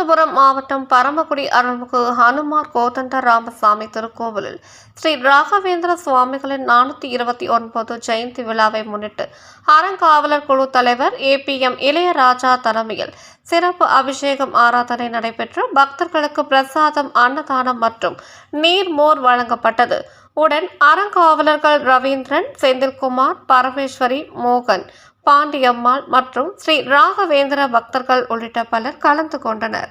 ராமநாதபுரம் மாவட்டம் பரமக்குடி அருள்மிகு ஹனுமார் கோதண்ட ராமசாமி திருக்கோவிலில் ஸ்ரீ ராகவேந்திர சுவாமிகளின் நானூற்றி இருபத்தி ஒன்பது ஜெயந்தி விழாவை முன்னிட்டு அறங்காவலர் குழு தலைவர் ஏ பி எம் இளையராஜா தலைமையில் சிறப்பு அபிஷேகம் ஆராதனை நடைபெற்று பக்தர்களுக்கு பிரசாதம் அன்னதானம் மற்றும் நீர்மோர் வழங்கப்பட்டது உடன் அறங்காவலர்கள் ரவீந்திரன் செந்தில்குமார் பரமேஸ்வரி மோகன் பாண்டியம்மாள் மற்றும் ஸ்ரீ ராகவேந்திர பக்தர்கள் உள்ளிட்ட பலர் கலந்து கொண்டனர்.